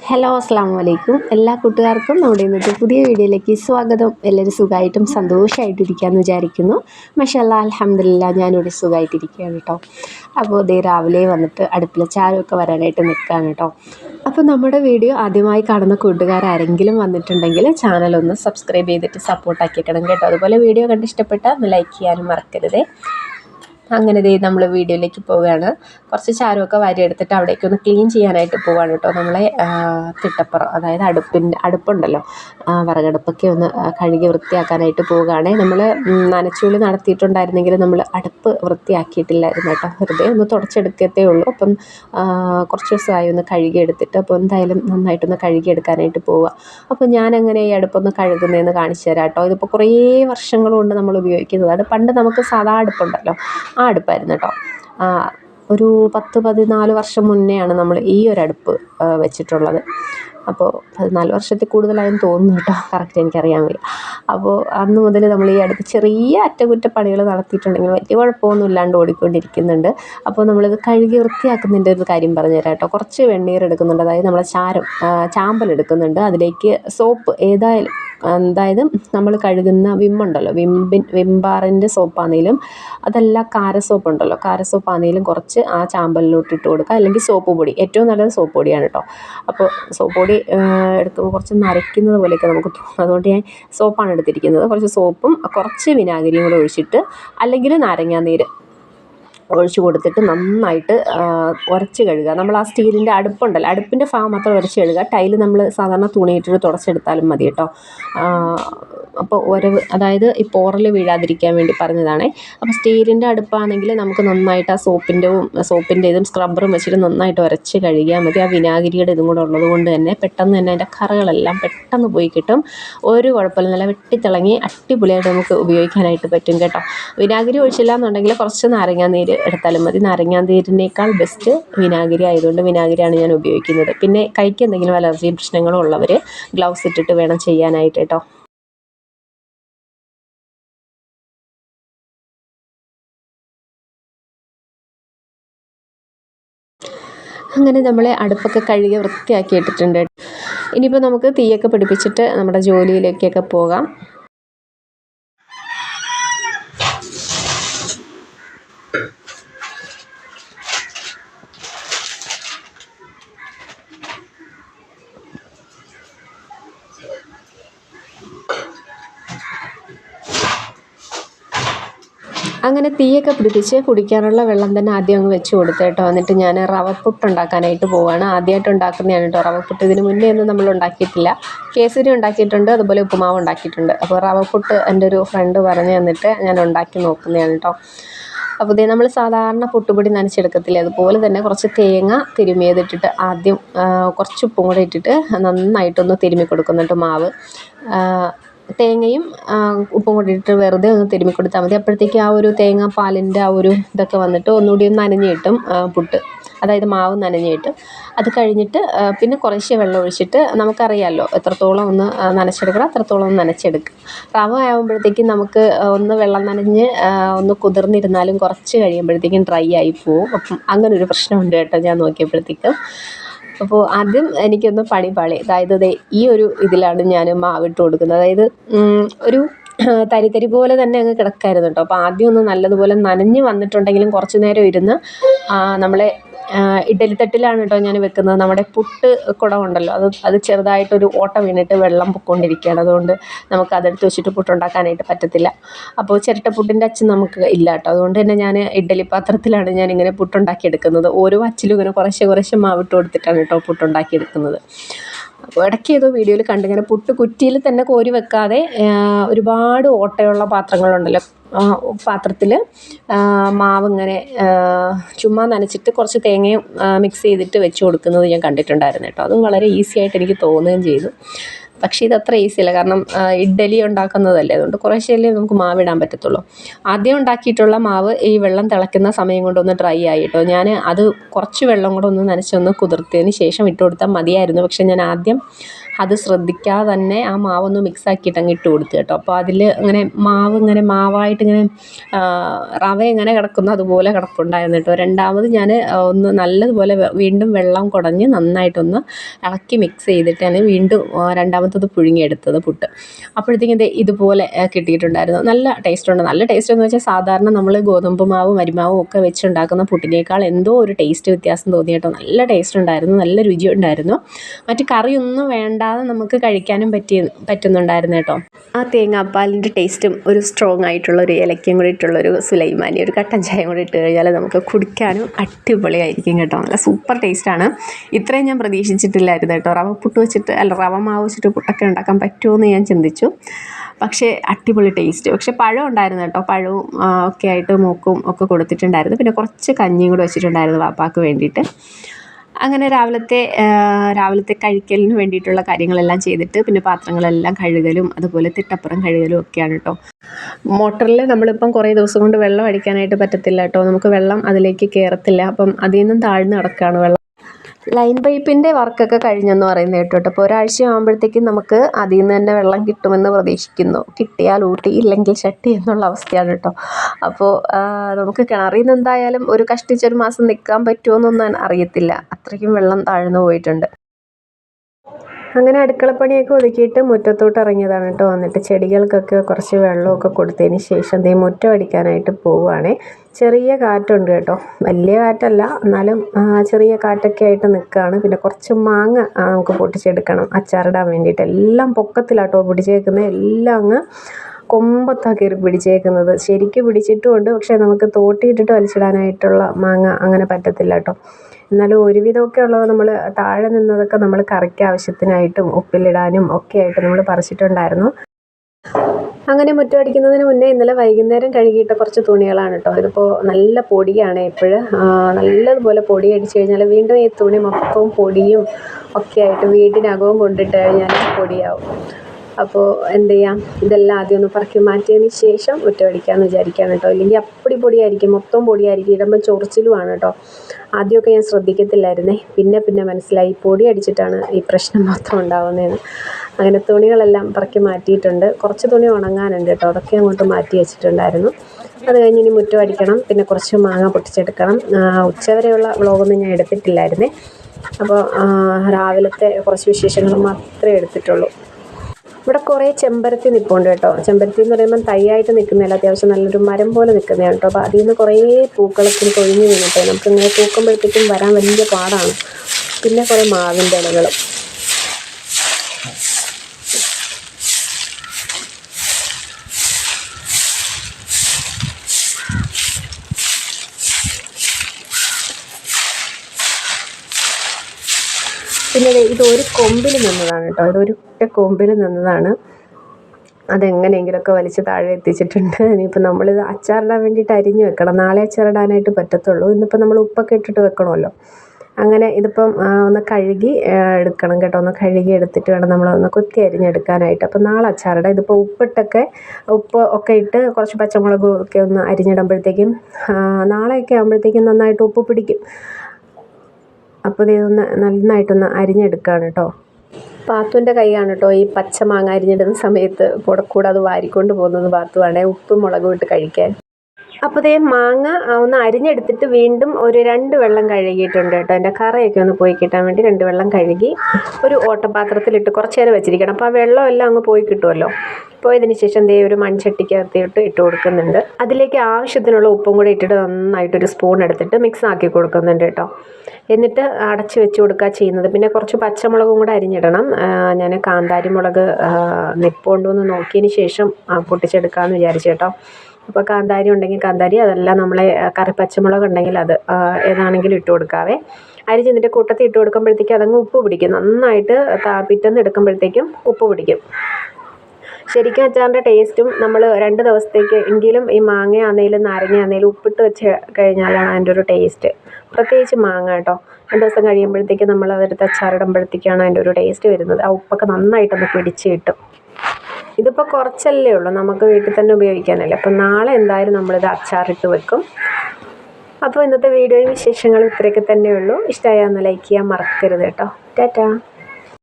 Hello അസ്സാം വലൈക്കും എല്ലാ കൂട്ടുകാർക്കും നമ്മുടെ ഇന്നത്തെ പുതിയ വീഡിയോയിലേക്ക് സ്വാഗതം. എല്ലാവരും സുഖമായിട്ടും സന്തോഷമായിട്ടിരിക്കാമെന്ന് വിചാരിക്കുന്നു. മഷാല്ല അലഹമില്ല ഞാനിവിടെ സുഖമായിട്ടിരിക്കുകയാണ് കേട്ടോ. അപ്പോൾ ഇതേ രാവിലെ വന്നിട്ട് അടുപ്പിലെ ചാരമൊക്കെ വരാനായിട്ട് നിൽക്കുകയാണ് കേട്ടോ. അപ്പോൾ നമ്മുടെ വീഡിയോ ആദ്യമായി കാണുന്ന കൂട്ടുകാരാരെങ്കിലും വന്നിട്ടുണ്ടെങ്കിൽ ചാനലൊന്ന് സബ്സ്ക്രൈബ് ചെയ്തിട്ട് സപ്പോർട്ടാക്കിക്കണം കേട്ടോ. അതുപോലെ വീഡിയോ കണ്ട് ഇഷ്ടപ്പെട്ടാൽ ഒന്ന് ലൈക്ക് ചെയ്യാനും മറക്കരുതേ. അങ്ങനെ ദേ നമ്മൾ വീഡിയോയിലേക്ക് പോവുകയാണ്. കുറച്ച് ചാരമൊക്കെ വാരിയെടുത്തിട്ട് അവിടേക്ക് ഒന്ന് ക്ലീൻ ചെയ്യാനായിട്ട് പോവാണ് കേട്ടോ നമ്മളെ തിട്ടപ്പുറം അതായത് അടുപ്പിന്റെ അടുപ്പുണ്ടല്ലോ. വിറകടുപ്പൊക്കെ ഒന്ന് കഴുകി വൃത്തിയാക്കാനായിട്ട് പോവുകയാണ്. നമ്മൾ നനച്ചുള്ളി നടത്തിയിട്ടുണ്ടായിരുന്നെങ്കിൽ നമ്മൾ അടുപ്പ് വൃത്തിയാക്കിയിട്ടില്ലായിരുന്നു കേട്ടോ വെറുതെ ഒന്ന് തുടച്ചെടുക്കത്തേ ഉള്ളൂ. അപ്പം കുറച്ച് ദിവസമായി ഒന്ന് കഴുകിയെടുത്തിട്ട് അപ്പോൾ എന്തായാലും നന്നായിട്ടൊന്ന് കഴുകിയെടുക്കാനായിട്ട് പോവുക. അപ്പോൾ ഞാനങ്ങനെ ഈ അടുപ്പൊന്ന് കഴുകുന്നതെന്ന് കാണിച്ചു തരാം കേട്ടോ ഇതിപ്പോൾ കുറേ വർഷങ്ങൾ കൊണ്ട് നമ്മൾ ഉപയോഗിക്കുന്നതാണ്. പണ്ട് നമുക്ക് സാധാ അടുപ്പുണ്ടല്ലോ. ആ അടുപ്പായിരുന്നു കേട്ടോ. ഒരു പത്ത് പതിനാല് വർഷം മുന്നെയാണ് നമ്മൾ ഈ ഒരു അടുപ്പ് വെച്ചിട്ടുള്ളത്. അപ്പോൾ പതിനാല് വർഷത്തിൽ കൂടുതലായെന്ന് തോന്നുന്നു കേട്ടോ. കറക്റ്റ് എനിക്കറിയാൻ വയ്യ. അപ്പോൾ അന്ന് മുതൽ നമ്മൾ ഈ അടുത്ത് ചെറിയ അറ്റകുറ്റപ്പണികൾ നടത്തിയിട്ടുണ്ടെങ്കിൽ വലിയ കുഴപ്പമൊന്നും ഇല്ലാണ്ട് ഓടിക്കൊണ്ടിരിക്കുന്നുണ്ട്. അപ്പോൾ നമ്മളിത് കഴുകി വൃത്തിയാക്കുന്നതിന്റെ ഒരു കാര്യം പറഞ്ഞു തരാം കേട്ടോ. കുറച്ച് വെണ്ണീർ എടുക്കുന്നുണ്ട്. അതായത് നമ്മളെ ചാരം ചാമ്പൽ എടുക്കുന്നുണ്ട്. അതിലേക്ക് സോപ്പ് ഏതായാലും അതായത് നമ്മൾ കഴുകുന്ന വിമ്മുണ്ടല്ലോ. വിമ്പിൻ വിംബാറിന്റെ സോപ്പാണെങ്കിലും അതല്ല കാര സോപ്പ് ഉണ്ടല്ലോ കാര സോപ്പാണെങ്കിലും കുറച്ച് ആ ചാമ്പലിലോട്ട് ഇട്ട് കൊടുക്കുക. അല്ലെങ്കിൽ സോപ്പ് പൊടി. ഏറ്റവും നല്ലത് സോപ്പ് പൊടിയാണ് കേട്ടോ. അപ്പോൾ സോപ്പ് പൊടി എടുക്കുമ്പോൾ കുറച്ച് നരയ്ക്കുന്നത് പോലെയൊക്കെ നമുക്ക് തോന്നും. അതുകൊണ്ട് ഞാൻ സോപ്പാണ് എടുത്തിരിക്കുന്നത്. കുറച്ച് സോപ്പും കുറച്ച് വിനാഗിരിയും കൂടെ ഒഴിച്ചിട്ട് അല്ലെങ്കിൽ നാരങ്ങാനീര്. ഒഴിച്ച് കൊടുത്തിട്ട് നന്നായിട്ട് ഉരച്ച് കഴുകുക. നമ്മൾ ആ സ്റ്റീലിന്റെ അടുപ്പുണ്ടല്ലോ അടുപ്പിന്റെ ഭാഗം മാത്രം ഉരച്ച് കഴുകുക. ടൈൽ നമ്മൾ സാധാരണ തുണിയിട്ടിട്ട് തുടച്ചെടുത്താലും മതി കേട്ടോ. അപ്പോൾ ഉരവ് അതായത് ഈ പോറൽ വീഴാതിരിക്കാൻ വേണ്ടി പറഞ്ഞതാണേ. അപ്പോൾ സ്റ്റീലിന്റെ അടുപ്പാണെങ്കിൽ നമുക്ക് നന്നായിട്ട് ആ സോപ്പിന്റെ സോപ്പിന്റെ ഇതും സ്ക്രബ്ബറും വെച്ചിട്ട് നന്നായിട്ട് ഉരച്ച് കഴുകിയാൽ മതി. ആ വിനാഗിരിയുടെ ഇതും കൂടെ ഉള്ളത് കൊണ്ട് തന്നെ പെട്ടെന്ന് തന്നെ അതിന്റെ കറകളെല്ലാം പെട്ടെന്ന് പോയി കിട്ടും. ഒരു കുഴപ്പമില്ല നല്ല വെട്ടിത്തിളങ്ങി അടിപൊളിയായിട്ട് നമുക്ക് ഉപയോഗിക്കാനായിട്ട് പറ്റും കേട്ടോ. വിനാഗിരി ഒഴിച്ചില്ല എന്നുണ്ടെങ്കിൽ കുറച്ച് നാരങ്ങാനീര് എടുത്താലും മതി. നാരങ്ങാനീരിനേക്കാൾ ബെസ്റ്റ് വിനാഗിരി ആയതുകൊണ്ട് വിനാഗിരിയാണ് ഞാൻ ഉപയോഗിക്കുന്നത്. പിന്നെ കൈക്ക് എന്തെങ്കിലും അലർജിയും പ്രശ്നങ്ങളും ഉള്ളവർ ഗ്ലൗസ് ഇട്ടിട്ട് വേണം ചെയ്യാനായിട്ട് കേട്ടോ. അങ്ങനെ നമ്മളെ അടുപ്പൊക്കെ കഴുകി വൃത്തിയാക്കി ഇട്ടിട്ടുണ്ട് ഇനിയിപ്പോൾ നമുക്ക് തീയൊക്കെ പിടിപ്പിച്ചിട്ട് നമ്മുടെ ജോലിയിലേക്കൊക്കെ പോകാം. അങ്ങനെ തീയൊക്കെ പിടിപ്പിച്ച് കുടിക്കാനുള്ള വെള്ളം തന്നെ ആദ്യം അങ്ങ് വെച്ച് കൊടുത്തു കേട്ടോ. എന്നിട്ട് ഞാൻ റവപ്പുട്ട് ഉണ്ടാക്കാനായിട്ട് പോവുകയാണ് ആദ്യമായിട്ട് ഉണ്ടാക്കുന്നതാണ് കേട്ടോ റവപ്പുട്ട്. ഇതിന് മുന്നേ ഒന്നും നമ്മൾ ഉണ്ടാക്കിയിട്ടില്ല. കേസരി ഉണ്ടാക്കിയിട്ടുണ്ട്. അതുപോലെ ഉപ്പുമാവ് ഉണ്ടാക്കിയിട്ടുണ്ട്. അപ്പോൾ റവപ്പുട്ട് എന്റെ ഒരു ഫ്രണ്ട് പറഞ്ഞു തന്നിട്ട് ഞാൻ ഉണ്ടാക്കി നോക്കുന്നതാണ് കേട്ടോ. അപ്പോൾ ഇതേ നമ്മൾ സാധാരണ പുട്ടുപൊടി നനച്ചെടുക്കത്തില്ലേ? അതുപോലെ തന്നെ കുറച്ച് തേങ്ങ തിരുമിയതിട്ടിട്ട് ആദ്യം കുറച്ച് ഉപ്പും കൂടെ ഇട്ടിട്ട് നന്നായിട്ടൊന്ന് തിരുമ്മി കൊടുക്കുന്നുണ്ട് മാവ്. തേങ്ങയും ഉപ്പും കൂടി ഇട്ട് വെറുതെ ഒന്ന് തിരുമ്മി കൊടുത്താൽ മതി. അപ്പോഴത്തേക്ക് ആ ഒരു തേങ്ങാപ്പാലിന്റെ ആ ഒരു ഇതൊക്കെ വന്നിട്ട് ഒന്നുകൂടി ഒന്ന് നനഞ്ഞ് കിട്ടും പുട്ട്. അതായത് മാവ് നനഞ്ഞ് കിട്ടും. അത് കഴിഞ്ഞിട്ട് പിന്നെ കുറേശ്ശെ വെള്ളം ഒഴിച്ചിട്ട് നമുക്കറിയാമല്ലോ എത്രത്തോളം ഒന്ന് നനച്ചെടുക്കണം അത്രത്തോളം ഒന്ന് നനച്ചെടുക്കുക. റവ ആകുമ്പോഴത്തേക്കും നമുക്ക് ഒന്ന് വെള്ളം നനഞ്ഞ് ഒന്ന് കുതിർന്നിരുന്നാലും കുറച്ച് കഴിയുമ്പോഴത്തേക്കും ഡ്രൈ ആയി പോവും. അപ്പം അങ്ങനൊരു പ്രശ്നമുണ്ട് കേട്ടോ ഞാൻ നോക്കിയപ്പോഴത്തേക്കും. അപ്പോൾ ആദ്യം എനിക്കൊന്ന് പണി പാളി. അതായത് ഈ ഒരു ഇതിലാണ് ഞാൻ മാവിട്ട് കൊടുക്കുന്നത്. അതായത് ഒരു തരി തരി പോലെ തന്നെ അങ്ങ് കിടക്കായിരുന്നു കേട്ടോ. അപ്പോൾ ആദ്യം ഒന്ന് നല്ലതുപോലെ നനഞ്ഞ് വന്നിട്ടുണ്ടെങ്കിലും കുറച്ച് നേരം ഇരുന്ന് നമ്മളെ ഇഡലിത്തട്ടിലാണ് കേട്ടോ ഞാൻ വെക്കുന്നത്. നമ്മുടെ പുട്ട് കുടമുണ്ടല്ലോ അത് അത് ചെറുതായിട്ടൊരു ഓട്ട വീണിട്ട് വെള്ളം പൊക്കോണ്ടിരിക്കുകയാണ്. അതുകൊണ്ട് നമുക്ക് അതെടുത്ത് വെച്ചിട്ട് പുട്ടുണ്ടാക്കാനായിട്ട് പറ്റത്തില്ല. അപ്പോൾ ചിരട്ടപ്പുട്ടിന്റെ അച്ഛൻ നമുക്ക് ഇല്ല കേട്ടോ. അതുകൊണ്ട് തന്നെ ഞാൻ ഇഡ്ഡലി പാത്രത്തിലാണ് ഞാനിങ്ങനെ പുട്ടുണ്ടാക്കി എടുക്കുന്നത് ഓരോ അച്ചിലും ഇങ്ങനെ കുറേശ്ശെ കുറേശ്ശെ മാവിട്ട് കൊടുത്തിട്ടാണ് കേട്ടോ പുട്ടുണ്ടാക്കി എടുക്കുന്നത് അപ്പോൾ ഇടയ്ക്ക് ഏതോ വീഡിയോയിൽ കണ്ടിങ്ങനെ പുട്ട് കുറ്റിയിൽ തന്നെ കോരി വെക്കാതെ ഒരുപാട് ഓട്ടയുള്ള പാത്രങ്ങളുണ്ടല്ലോ. പാത്രത്തിൽ മാവ് ഇങ്ങനെ ചുമ്മാ നനച്ചിട്ട് കുറച്ച് തേങ്ങയും മിക്സ് ചെയ്തിട്ട് വെച്ച് കൊടുക്കുന്നത് ഞാൻ കണ്ടിട്ടുണ്ടായിരുന്നു കേട്ടോ. അതും വളരെ ഈസി ആയിട്ട് എനിക്ക് തോന്നുകയും ചെയ്തു. പക്ഷേ ഇത് അത്ര ഈസി അല്ല. കാരണം ഇഡ്ഡലി ഉണ്ടാക്കുന്നതല്ലേ. അതുകൊണ്ട് കുറേശ്ശെയല്ലേ നമുക്ക് മാവിടാൻ പറ്റത്തുള്ളൂ. ആദ്യം ഉണ്ടാക്കിയിട്ടുള്ള മാവ് ഈ വെള്ളം തിളയ്ക്കുന്ന സമയം കൊണ്ടൊന്ന് ഡ്രൈ ആയിട്ടോ ഞാൻ അത് കുറച്ച് വെള്ളം കൂടെ ഒന്ന് നനച്ചൊന്ന് കുതിർത്തതിന് ശേഷം ഇട്ട് കൊടുത്താൽ മതിയായിരുന്നു. പക്ഷേ ഞാൻ ആദ്യം അത് ശ്രദ്ധിക്കാതെ തന്നെ ആ മാവൊന്ന് മിക്സ് ആക്കിയിട്ട് അങ്ങ് ഇട്ട് കൊടുത്തു കേട്ടോ. അപ്പോൾ അതിൽ ഇങ്ങനെ മാവ് ഇങ്ങനെ മാവായിട്ട് ഇങ്ങനെ റവ എങ്ങനെ കിടക്കുന്നു അതുപോലെ കിടപ്പുണ്ടായിരുന്നു കേട്ടോ. രണ്ടാമത് ഞാൻ ഒന്ന് നല്ലതുപോലെ വീണ്ടും വെള്ളം കുടഞ്ഞ് നന്നായിട്ടൊന്ന് ഇളക്കി മിക്സ് ചെയ്തിട്ടാണ് വീണ്ടും രണ്ടാമത്തത് പുഴുങ്ങിയെടുത്തത് പുട്ട്. അപ്പോഴത്തേക്കും ഇത് ഇതുപോലെ കിട്ടിയിട്ടുണ്ടായിരുന്നു. നല്ല ടേസ്റ്റ് ഉണ്ട്. നല്ല ടേസ്റ്റ് എന്ന് വെച്ചാൽ സാധാരണ നമ്മൾ ഗോതമ്പ് മാവും അരിമാവും ഒക്കെ വെച്ചുണ്ടാക്കുന്ന പുട്ടിനേക്കാൾ എന്തോ ഒരു ടേസ്റ്റ് വ്യത്യാസം തോന്നി കേട്ടോ. നല്ല ടേസ്റ്റ് ഉണ്ടായിരുന്നു. നല്ല രുചി ഉണ്ടായിരുന്നു മറ്റ് കറിയൊന്നും വേണ്ടാതെ നമുക്ക് കഴിക്കാനും പറ്റി പറ്റുന്നുണ്ടായിരുന്നു കേട്ടോ. ആ തേങ്ങാപ്പാലിന്റെ ടേസ്റ്റും ഒരു സ്ട്രോങ് ആയിട്ടുള്ള ഒരു ഇലക്കയും കൂടി ഇട്ടുള്ളൊരു സുലൈമാനി ഒരു കട്ടൻ ചായയും കൂടി ഇട്ട് കഴിഞ്ഞാൽ നമുക്ക് കുടിക്കാനും അടിപൊളിയായിരിക്കും കേട്ടോ. നല്ല സൂപ്പർ ടേസ്റ്റാണ് ഇത്രയും ഞാൻ പ്രതീക്ഷിച്ചിട്ടില്ലായിരുന്നു കേട്ടോ. റവ പുട്ട് വെച്ചിട്ട് അല്ല റവ മാവ് വെച്ചിട്ട് പുട്ടൊക്കെ ഉണ്ടാക്കാൻ പറ്റുമോ എന്ന് ഞാൻ ചിന്തിച്ചു. പക്ഷേ അടിപൊളി ടേസ്റ്റ് പക്ഷേ പഴം ഉണ്ടായിരുന്നു കേട്ടോ. പഴവും ഒക്കെ ആയിട്ട് മൂക്കും ഒക്കെ കൊടുത്തിട്ടുണ്ടായിരുന്നു. പിന്നെ കുറച്ച് കഞ്ഞിയും കൂടെ വെച്ചിട്ടുണ്ടായിരുന്നു വാപ്പാക്ക് വേണ്ടിയിട്ട്. അങ്ങനെ രാവിലത്തെ രാവിലത്തെ കഴിക്കലിന് വേണ്ടിയിട്ടുള്ള കാര്യങ്ങളെല്ലാം ചെയ്തിട്ട് പിന്നെ പാത്രങ്ങളെല്ലാം കഴുകലും അതുപോലെ തിട്ടപ്പുറം കഴുകലും ഒക്കെയാണ് കേട്ടോ മോട്ടറിൽ നമ്മളിപ്പം കുറേ ദിവസം കൊണ്ട് വെള്ളം അടിക്കാനായിട്ട് പറ്റത്തില്ല കേട്ടോ നമുക്ക് വെള്ളം അതിലേക്ക് കയറത്തില്ല അപ്പം അതിൽ നിന്നും താഴ്ന്ന് കിടക്കുകയാണ് വെള്ളം. ലൈൻ പൈപ്പിന്റെ വർക്കൊക്കെ കഴിഞ്ഞെന്ന് പറയുന്നത് കേട്ടോ അപ്പോൾ ഒരാഴ്ച ആകുമ്പോഴത്തേക്കും നമുക്ക് അതിൽ നിന്ന് തന്നെ വെള്ളം കിട്ടുമെന്ന് പ്രതീക്ഷിക്കുന്നു. കിട്ടിയാൽ ഊട്ടി ഇല്ലെങ്കിൽ ഷട്ടി എന്നുള്ള അവസ്ഥയാണ് കേട്ടോ. അപ്പോൾ നമുക്ക് കിണറിൽ നിന്ന് എന്തായാലും ഒരു കഷ്ടിച്ചൊരു മാസം നിൽക്കാൻ പറ്റുമോ അറിയത്തില്ല. അത്രയ്ക്കും വെള്ളം താഴ്ന്നു പോയിട്ടുണ്ട്. അങ്ങനെ അടുക്കളപ്പണിയൊക്കെ ഒതുക്കിയിട്ട് മുറ്റത്തോട്ട് ഇറങ്ങിയതാണ് കേട്ടോ. വന്നിട്ട് ചെടികൾക്കൊക്കെ കുറച്ച് വെള്ളമൊക്കെ കൊടുത്തതിന് ശേഷം ദേ മുറ്റം അടിക്കാനായിട്ട് പോവുകയാണേ. ചെറിയ കാറ്റുണ്ട് കേട്ടോ. വലിയ കാറ്റല്ല എന്നാലും ചെറിയ കാറ്റൊക്കെ ആയിട്ട് നിൽക്കുകയാണ്. പിന്നെ കുറച്ച് മാങ്ങ നമുക്ക് പൊട്ടിച്ചെടുക്കണം. അച്ചാറിടാൻ വേണ്ടിയിട്ട് എല്ലാം പൊക്കത്തിലാട്ടോ പിടിച്ചേക്കുന്ന എല്ലാം അങ്ങ് കൊമ്പത്താണ് കയറി പിടിച്ചേക്കുന്നത്. ശരിക്കും പിടിച്ചിട്ടുമുണ്ട്. പക്ഷേ നമുക്ക് തോട്ടിയിട്ടിട്ട് വലിച്ചിടാനായിട്ടുള്ള മാങ്ങ അങ്ങനെ പറ്റത്തില്ല കേട്ടോ. എന്നാലും ഒരുവിധമൊക്കെ ഉള്ളത് നമ്മൾ താഴെ നിന്നതൊക്കെ നമ്മൾ കറിക്ക് ആവശ്യത്തിനായിട്ടും ഉപ്പിലിടാനും ഒക്കെ ആയിട്ട് നമ്മൾ പറിച്ചിട്ടുണ്ടായിരുന്നു. അങ്ങനെ മുറ്റമടിക്കുന്നതിന് മുന്നേ ഇന്നലെ വൈകുന്നേരം കഴുകിയിട്ട കുറച്ച് തുണികളാണ് കേട്ടോ. ഇതിപ്പോൾ നല്ല പൊടിയാണ് എപ്പോഴും നല്ലതുപോലെ പൊടി അടിച്ചു കഴിഞ്ഞാൽ വീണ്ടും ഈ തുണി മൊത്തവും പൊടിയും ഒക്കെ ആയിട്ട് വീടിനകവും കൊണ്ടിട്ട് കഴിഞ്ഞാൽ പൊടിയാവും. അപ്പോൾ എന്ത് ചെയ്യാം ഇതെല്ലാം ആദ്യം ഒന്ന് പറക്കി മാറ്റിയതിന് ശേഷം മുറ്റമടിക്കാമെന്ന് വിചാരിക്കാം കേട്ടോ ഇല്ലെങ്കിൽ അപ്പടി പൊടിയായിരിക്കും മൊത്തം പൊടിയായിരിക്കും ഇടുമ്പോൾ ചൊറിച്ചിലുമാണ് കേട്ടോ ആദ്യമൊക്കെ ഞാൻ ശ്രദ്ധിക്കത്തില്ലായിരുന്നേ. പിന്നെ പിന്നെ മനസ്സിലായി. പൊടി അടിച്ചിട്ടാണ് ഈ പ്രശ്നം മൊത്തം ഉണ്ടാകുന്നതെന്ന് അങ്ങനെ തുണികളെല്ലാം പറക്കി മാറ്റിയിട്ടുണ്ട്. കുറച്ച് തുണി ഉണങ്ങാനുണ്ട് കേട്ടോ അതൊക്കെ അങ്ങോട്ട് മാറ്റി വെച്ചിട്ടുണ്ടായിരുന്നു. അത് കഴിഞ്ഞ് ഇനി മുറ്റം അടിക്കണം. പിന്നെ കുറച്ച് മാങ്ങ പൊട്ടിച്ചെടുക്കണം. ഉച്ചവരെയുള്ള വ്ളോഗൊന്നും ഞാൻ എടുത്തിട്ടില്ലായിരുന്നേ. അപ്പോൾ രാവിലത്തെ കുറച്ച് വിശേഷങ്ങൾ മാത്രമേ എടുത്തിട്ടുള്ളൂ. ഇവിടെ കുറേ ചെമ്പരത്തി നിൽപ്പുണ്ട് കേട്ടോ. ചെമ്പരത്തി എന്ന് പറയുമ്പോൾ തൈയായിട്ട് നിൽക്കുന്നതല്ല അത്യാവശ്യം നല്ലൊരു മരം പോലെ നിൽക്കുന്നതാണ് കേട്ടോ. അപ്പോൾ അതിൽ നിന്ന് കുറേ പൂക്കളൊക്കെ കൊഴിഞ്ഞു നമുക്ക് ഇങ്ങനെ പൂക്കുമ്പോഴത്തേക്കും വരാൻ വലിയ പാടാണ്. പിന്നെ കുറേ മാവിന്റെ ഇലകളും. പിന്നെ ഇത് ഒരു കൊമ്പിൽ നിന്നതാണ് കേട്ടോ. ഇതൊരു ഒറ്റ കൊമ്പിൽ നിന്നതാണ്. അതെങ്ങനെയെങ്കിലുമൊക്കെ വലിച്ച് താഴെ എത്തിച്ചിട്ടുണ്ട്. ഇനിയിപ്പോൾ നമ്മളിത് അച്ചാറിടാൻ വേണ്ടിയിട്ട് അരിഞ്ഞ് വെക്കണം. നാളെ അച്ചാറിടാനായിട്ട് പറ്റത്തുള്ളൂ. ഇന്നിപ്പോൾ നമ്മൾ ഉപ്പൊക്കെ ഇട്ടിട്ട് വെക്കണമല്ലോ. അങ്ങനെ ഇതിപ്പം ഒന്ന് കഴുകി എടുക്കണം കേട്ടോ. ഒന്ന് കഴുകി എടുത്തിട്ട് വേണം നമ്മൾ ഒന്ന് കൊത്തി അരിഞ്ഞെടുക്കാനായിട്ട്. അപ്പോൾ നാളെ അച്ചാറിടാം. ഇതിപ്പോൾ ഉപ്പിട്ടൊക്കെ ഉപ്പ് ഒക്കെ ഇട്ട് കുറച്ച് പച്ചമുളകും ഒക്കെ ഒന്ന് അരിഞ്ഞിടുമ്പോഴത്തേക്കും നാളെയൊക്കെ ആകുമ്പോഴത്തേക്കും നന്നായിട്ട് ഉപ്പ് പിടിക്കും. അപ്പോൾ ഇതൊന്ന് നന്നായിട്ടൊന്ന് അരിഞ്ഞെടുക്കുകയാണ് കേട്ടോ പാത്തുവിന്റെ കൈയാണ് കേട്ടോ ഈ പച്ച മാങ്ങ അരിഞ്ഞിടുന്ന സമയത്ത് കൂടെ അത് വാരിക്കൊണ്ട് പോകുന്നത് പാത്തുവാണേ ഉപ്പും മുളകും ഇട്ട് കഴിക്കാൻ. അപ്പോൾ ഇതേ മാങ്ങ ഒന്ന് അരിഞ്ഞെടുത്തിട്ട് വീണ്ടും ഒരു രണ്ട് വെള്ളം കഴുകിയിട്ടുണ്ട് കേട്ടോ. എന്റെ കറയൊക്കെ ഒന്ന് പോയി കിട്ടാൻ വേണ്ടി രണ്ട് വെള്ളം കഴുകി ഒരു ഓട്ടപാത്രത്തിലിട്ട് കുറച്ച് നേരം വെച്ചിരിക്കണം. അപ്പോൾ ആ വെള്ളം എല്ലാം അങ്ങ് പോയി കിട്ടുമല്ലോ. പോയതിന് ശേഷം ദേ ഒരു മൺചട്ടിക്കകത്തിട്ട് ഇട്ട് കൊടുക്കുന്നുണ്ട്. അതിലേക്ക് ആവശ്യത്തിനുള്ള ഉപ്പും കൂടെ ഇട്ടിട്ട് നന്നായിട്ടൊരു സ്പൂൺ എടുത്തിട്ട് മിക്സ് ആക്കി കൊടുക്കുന്നുണ്ട് കേട്ടോ. എന്നിട്ട് അടച്ച് വെച്ച് കൊടുക്കുക ചെയ്യുന്നത്. പിന്നെ കുറച്ച് പച്ചമുളകും കൂടെ അരിഞ്ഞിടണം. ഞാൻ കാന്താരി മുളക് നിപ്പുണ്ടോ നോക്കിയതിന് ശേഷം പൊട്ടിച്ചെടുക്കാമെന്ന് വിചാരിച്ചു കേട്ടോ. അപ്പോൾ കാന്താരി ഉണ്ടെങ്കിൽ കാന്താരി അതല്ല നമ്മളെ കറി പച്ചമുളക് ഉണ്ടെങ്കിൽ അത് ഏതാണെങ്കിലും ഇട്ട് കൊടുക്കാവേ. അരി ചെന്നിട്ട് കൂട്ടത്തിൽ ഇട്ട് കൊടുക്കുമ്പോഴത്തേക്കും അതങ്ങ് ഉപ്പ് പിടിക്കും. നന്നായിട്ട് പിറ്റേന്ന് എടുക്കുമ്പോഴത്തേക്കും ഉപ്പ് പിടിക്കും. ശരിക്കും അച്ചാറിന്റെ ടേസ്റ്റും നമ്മൾ രണ്ട് ദിവസത്തേക്ക് എങ്കിലും ഈ മാങ്ങ ആണെങ്കിലും നാരങ്ങ ആണെങ്കിലും ഉപ്പിട്ട് വെച്ച് കഴിഞ്ഞാലാണ് അതിന്റെ ഒരു ടേസ്റ്റ്. പ്രത്യേകിച്ച് മാങ്ങ കേട്ടോ. രണ്ട് ദിവസം കഴിയുമ്പോഴത്തേക്ക് നമ്മൾ അതെടുത്ത് അച്ചാറിടുമ്പോഴത്തേക്കാണ് അതിന്റെ ഒരു ടേസ്റ്റ് വരുന്നത്. ആ ഉപ്പൊക്കെ നന്നായിട്ടൊന്ന് പിടിച്ച് കിട്ടും. ഇതിപ്പോൾ കുറച്ചല്ലേ ഉള്ളൂ. നമുക്ക് വീട്ടിൽ തന്നെ ഉപയോഗിക്കാനല്ലേ. അപ്പം നാളെ എന്തായാലും നമ്മളിത് അച്ചാറിട്ട് വെക്കും. അപ്പോൾ ഇന്നത്തെ വീഡിയോയും വിശേഷങ്ങളും ഇത്രയൊക്കെ തന്നെ ഉള്ളൂ. ഇഷ്ടമായാൽ ഒന്ന് ലൈക്ക് ചെയ്യാൻ മറക്കരുത് കേട്ടോ. ടാറ്റാ.